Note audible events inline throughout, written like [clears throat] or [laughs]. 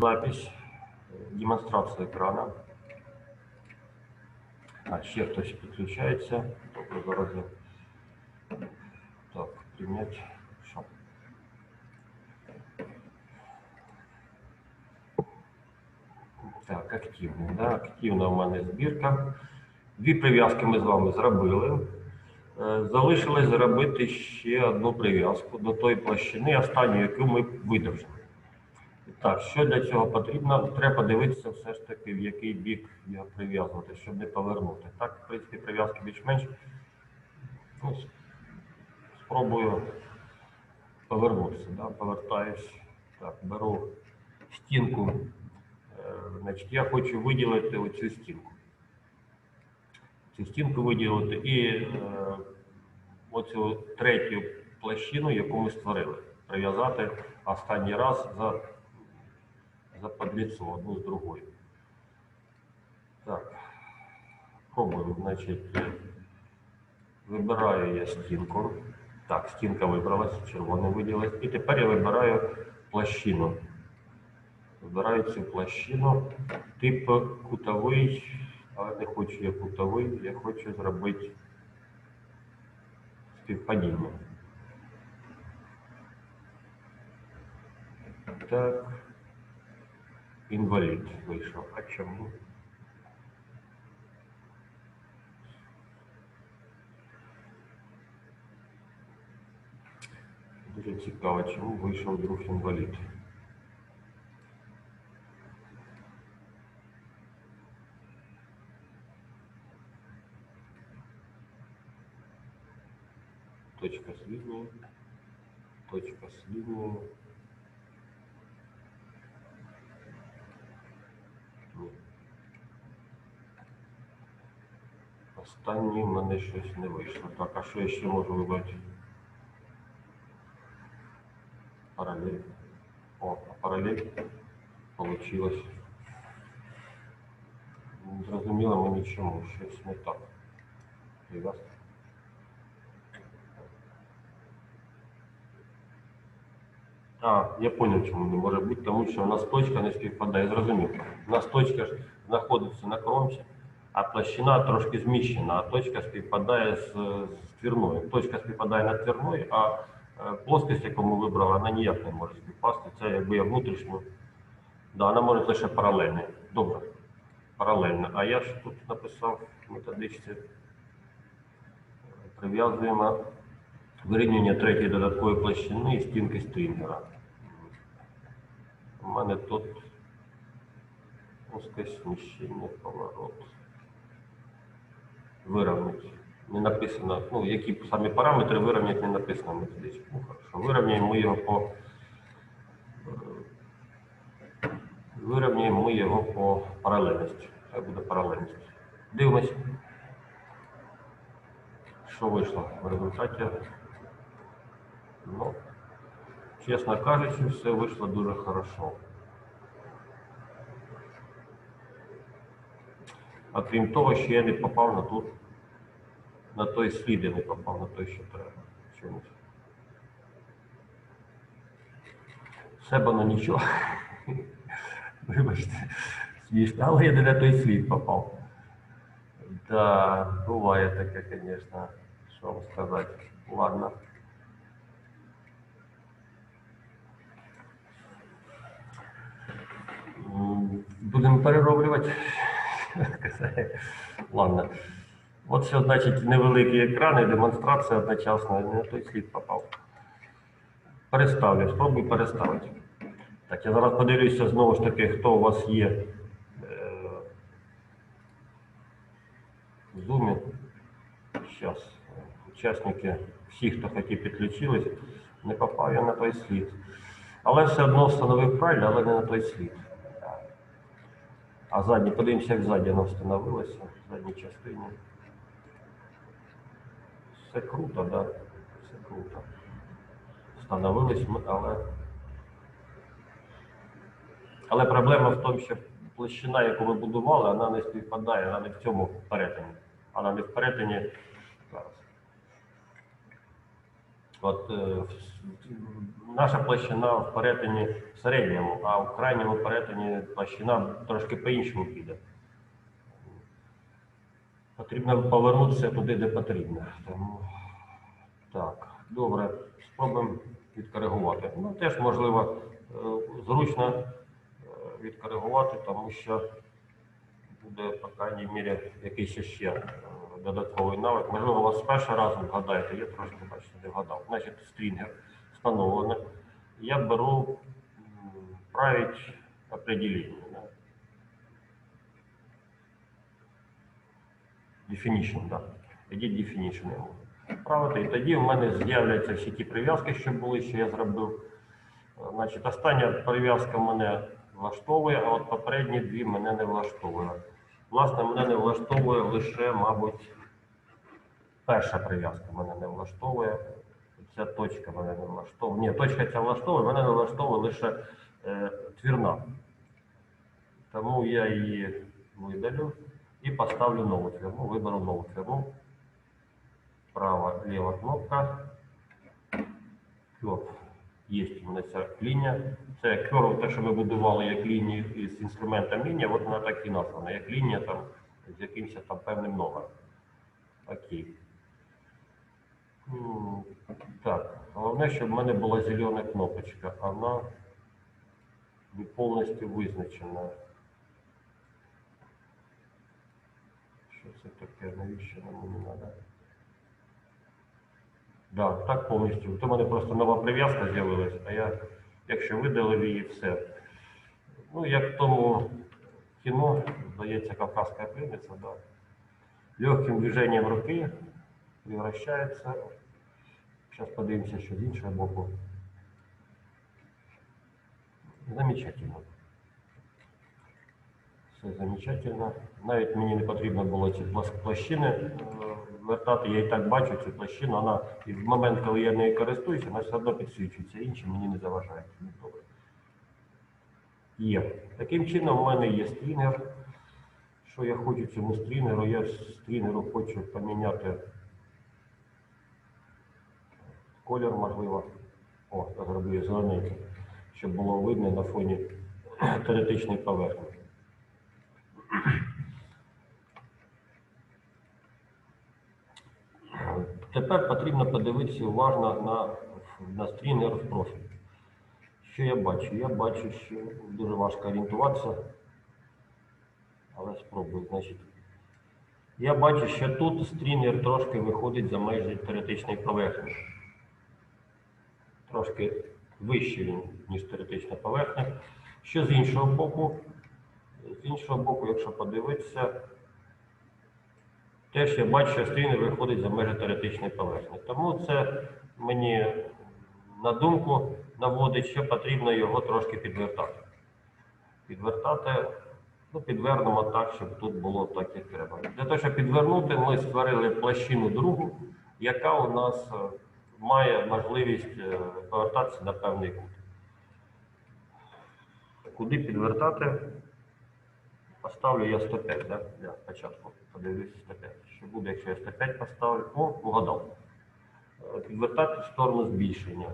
Запись, е, демонстрація екрана. А, ще хтось підключається. Добре, зараз я. Так, прийняти. Що? Так, активно. Да? Активна у мене збірка. Дві прив'язки ми з вами зробили. Е, Залишилось зробити ще одну прив'язку до тої площини, останню, яку ми видовжили. Так, що для цього потрібно? Треба дивитися все ж таки, в який бік його прив'язувати, щоб не повернути. Так, в принципі, прив'язки більш-менш. Ну, спробую повернутися. Да? Повертаюсь. Так, беру стінку. Е, Значить, я хочу виділити оцю стінку. Цю стінку виділити і е, оцю третю площину, яку ми створили, прив'язати останній раз за, за подліцо одну з другою. Так, пробуємо, значить, е, вибираю я стінку. Так, стінка вибралась, червона виділилась. І тепер я вибираю площину. Вибираю цю площину, тип кутовий, але не хочу я кутовий, я хочу зробити співпадіння. Так. Інвалід вийшов. А чому? Дуже цікаво, чому вийшов друг інвалід. Точка с линией. Точка с линией. Ні. Останній в мене щось не вийшло. Так, а що я ще можу вибрати? Паралель. О, а паралель получилось. Не зрозуміло мені чому, щось не так. А, я понял, чому не може бути, тому що у нас точка не співпадає. Зрозумів. У нас точка ж знаходиться на кромці, а площина трошки зміщена, а точка співпадає з, з твірною. Точка співпадає на твірною, а е, плоскость, яку ми вибрали, вона ніяк не може співпасти. Це якби я внутрішню. Да, вона може лише паралельно. Добре. Паралельно. А я ж тут написав методичці. Прив'язуємо вирівнювання третьої додаткової площини і стінки стрінгера. У мене тут плоскость сміщення, поворот. Вирівняти. Не написано, ну, які самі параметри вирівняти не написано в методичці. Ну, хорошо. Вирівняємо ми його по вирівняємо ми його по паралельності. Хай буде паралельність. Дивимось, що вийшло в результаті. Ну, чесно кажучи, все вийшло дуже хорошо. А крім того, що я не попав на ту, на той слід, я не попав на той, що треба. Чомусь. Себе ну нічого. [laughs] Вибачте, смішно, але я не на той слід попав. Да, буває таке, звісно, що вам сказати. Ладно. Будемо перероблювати. Ладно. От що значить невеликий екран і демонстрація одночасно не на той слід попав. Переставлю, спробуй переставити. Так, я зараз подивлюся знову ж таки, хто у вас є е, в Zoom. Зараз учасники, всі, хто хотів підключились, не попав я на той слід. Але все одно встановив правильно, але не на той слід. А задні, подивимося, як ззаді воно встановилося, в задній частині. Все круто? Да? Все круто. Встановились ми, але. Але проблема в тому, що площина, яку ви будували, вона не співпадає, вона не в цьому перетині. Вона не в перетині. Зараз. От, е, наша площина в перетині в середньому, а в крайньому перетині площина трошки по-іншому піде. Потрібно повернутися туди, де потрібно. Тому, так, добре, спробуємо відкоригувати. Ну, теж можливо е, зручно е, відкоригувати, тому що буде, по крайній мірі, якийсь ще е, додатковий навик. Можливо, вас з першого разу вгадаєте, я трошки бачите, не вгадав. Значить, стрінгер встановлений. Я беру править определення. Да? Definition, да. Edit definition йому. Правити. І тоді в мене з'являться всі ті прив'язки, що були, що я зробив. Значить, остання прив'язка мене влаштовує, а от попередні дві мене не влаштовує. Власне, мене не влаштовує лише, мабуть, перша прив'язка мене не влаштовує. Ця точка мене не влаштовує. Ні, точка ця влаштовує, мене не влаштовує лише е, твірна. Тому я її видалю і поставлю нову твірну, виберу нову твірну. Права, ліва кнопка. Curve. Є у мене ця лінія. Це curve, те, що ми будували як лінію із інструмента лінія, от вона так і названа, як лінія там з якимось там певним номером. Окей. Так, головне, щоб в мене була зелена кнопочка. Вона не повністю визначена. Що це таке? Навіщо нам не треба? Да, так повністю. В мене просто нова прив'язка з'явилась, а я, якщо видалив її, все. Ну, як в тому кіно, здається, кавказська пленниця, да. Легким движенням руки превращается. Сейчас подивимося, що з іншого боку. Замечательно. Все замечательно. Навіть мені не потрібно було ці площини е, вертати. Я і так бачу цю площину. Вона і в момент, коли я нею користуюся, вона все одно підсвічується. Інші мені не заважають. Ну, добре. Є. Таким чином, у мене є стрінер. Що я хочу цьому стрінеру? Я стрінеру хочу поміняти колір, можливо. О, я зроблю її зелененький, щоб було видно на фоні [clears throat] теоретичної поверхні. Тепер потрібно подивитися уважно на, стрінер в профіль. Що я бачу? Я бачу, що дуже важко орієнтуватися, але спробую. Значить, я бачу, що тут стрінер трошки виходить за межі теоретичної поверхні. Трошки вище він, ніж теоретична поверхня. Що з іншого боку? З іншого боку, якщо подивитися, теж я бачу, що стрінер виходить за межі теоретичної поверхні. Тому це мені на думку наводить, що потрібно його трошки підвертати. Підвертати, ну, підвернемо так, щоб тут було так, як треба. Для того, щоб підвернути, ми створили площину другу, яка у нас е, має можливість е, повертатися на певний кут. Куди підвертати? Поставлю я 105, да? для початку. Подивлюсь 105. Що буде, якщо я 105 поставлю? О, угадав. Е, Підвертати в сторону збільшення.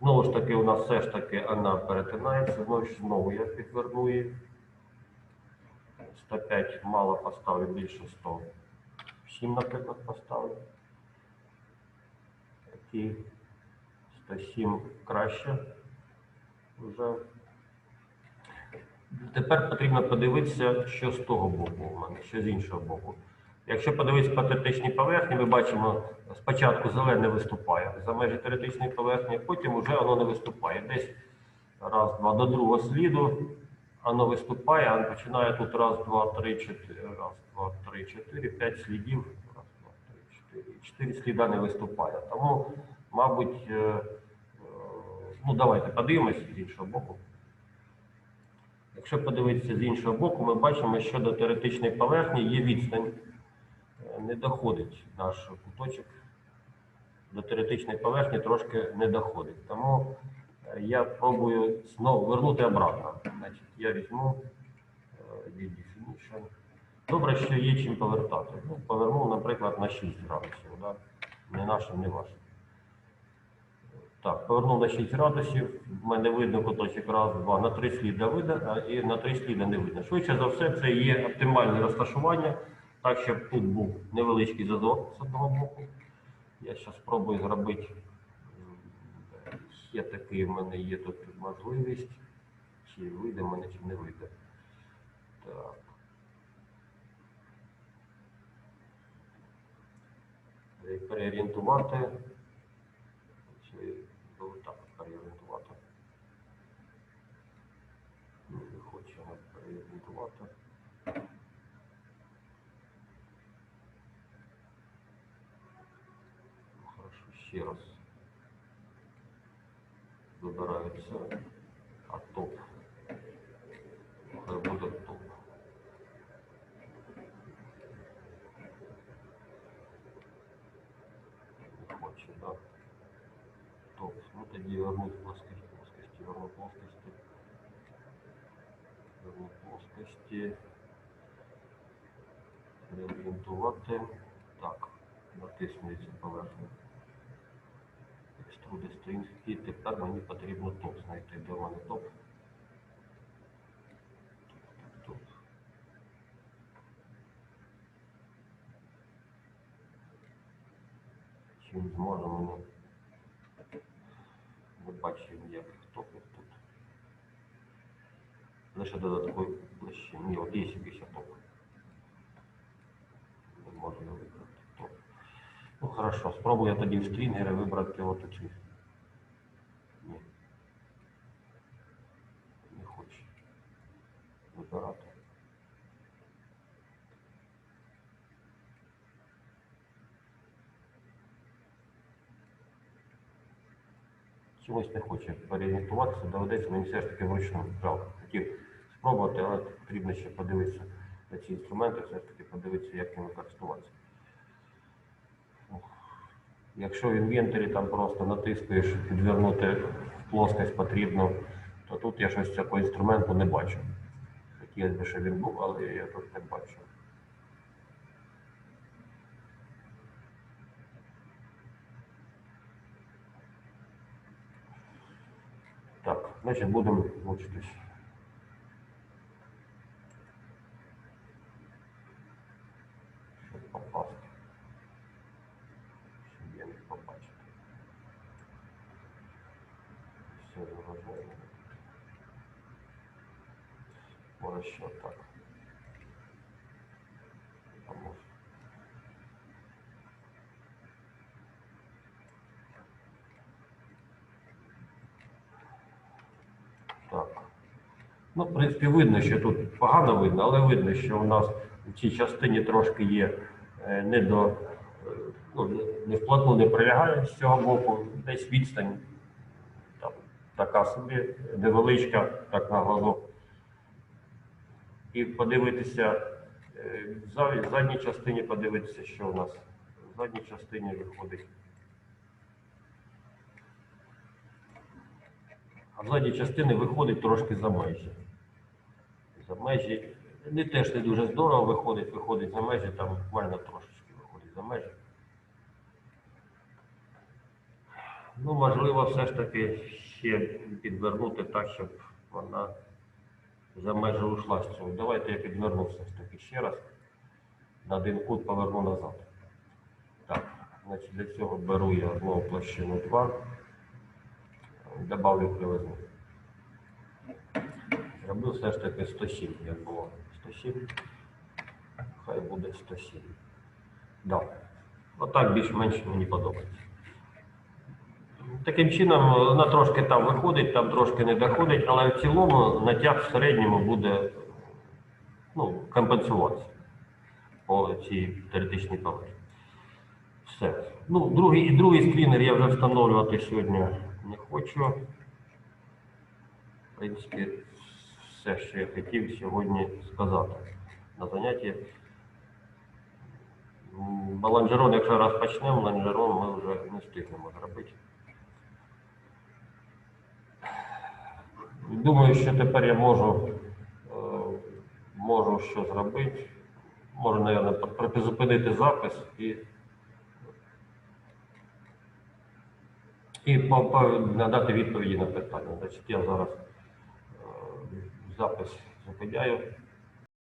Знову ж таки, у нас все ж таки вона перетинається. Знову ж знову я підверну її. 105 мало поставлю більше 100. 7, наприклад, поставлю. Окей. 107 краще. Вже. Тепер потрібно подивитися, що з того боку у мене, що з іншого боку. Якщо подивитися по теоретичній поверхні, ми бачимо, спочатку зелене виступає за межі теоретичної поверхні, потім вже воно не виступає. Десь раз, два до другого сліду воно виступає, а починає тут раз, два, три, чотири, раз, два, три, чотири, п'ять слідів. Раз, два, три, чотири. Чотири сліда не виступає. Тому, мабуть, е, е, ну давайте подивимось з іншого боку. Якщо подивитися з іншого боку, ми бачимо, що до теоретичної поверхні є відстань. Е, Не доходить наш куточок до теоретичної поверхні трошки не доходить. Тому е, я пробую знову вернути обратно. Значить, я візьму е, definition. Добре, що є чим повертати. Ну, повернув, наприклад, на 6 градусів. Да? Не нашим, не вашим. Так, повернув на 6 градусів. В мене видно куточок раз, два, на 3 сліда видно, і на 3 сліда не видно. Швидше за все, це є оптимальне розташування, так, щоб тут був невеличкий зазор з одного боку. Я зараз спробую зробити. Є такий в мене є тут можливість. Чи вийде мене, чи не вийде. Так. Переорієнтувати. переорієнтувати. Ну, Хорошо, ще раз. Вибирається а топ. Хай буде топ. Не хоче, да? Топ. Ну тоді вернуть плоскості, плоскості, вернуть плоскості. Вернуть плоскості. Реорієнтувати. Так, натиснується поверхня. Екструди стрінг. І тепер мені потрібно топ знайти. Де мене топ? Топ. Чи він зможе мене? Не бачив ніяких Лише додаткові площини. Ні, от є якийсь топ. Не можу не вибрати топ. Ну хорошо, спробую я тоді в стрінгери вибрати от оці. Ні. Не хоче. Вибирати. Чомусь не хоче переорієнтуватися, доведеться мені все ж таки вручну. Жалко. Спробувати, але потрібно ще подивитися на ці інструменти, все ж таки подивитися, як ними користуватися. Якщо в інвентарі там просто натискаєш підвернути в плоскость потрібно, то тут я щось цього інструменту не бачу. Хотілося б, щоб він був, але я тут не бачу. Так, значить будемо мучитись. Щоб попасти. Щоб я міг побачити. Все зрозуміло. Може ще так. Так. Ну, в принципі, видно, що тут погано видно, але видно, що у нас в цій частині трошки є е, не до е, ну, не вплотну не прилягає з цього боку, десь відстань така собі невеличка, так на глазу. І подивитися е, в задній частині, подивитися, що у нас в задній частині виходить. А в задній частини виходить трошки за межі. За межі. Не теж не дуже здорово виходить, виходить за межі, там буквально трошечки виходить за межі. Ну, можливо, все ж таки ще підвернути так, щоб вона за межі ушла з цього. Давайте я підверну все ж таки ще раз. На один кут поверну назад. Так, значить для цього беру я знову площину 2. Добавлю кривизну. Зроблю все ж таки 107, як було. 107. Хай буде 107. Да. Отак більш-менш мені подобається. Таким чином, вона трошки там виходить, там трошки не доходить, але в цілому натяг в середньому буде ну, компенсуватися по цій теоретичній поверхні. Все. Ну, другий, і другий скрінер я вже встановлювати сьогодні не хочу. В принципі, все, що я хотів сьогодні сказати на занятті. Баланжерон, якщо раз почнемо, ланжерон ми вже не встигнемо зробити. Думаю, що тепер я можу, е, можу що зробити. Можу, мабуть, призупинити запис і і надати відповіді на питання. Значить, я зараз е, запис зупиняю.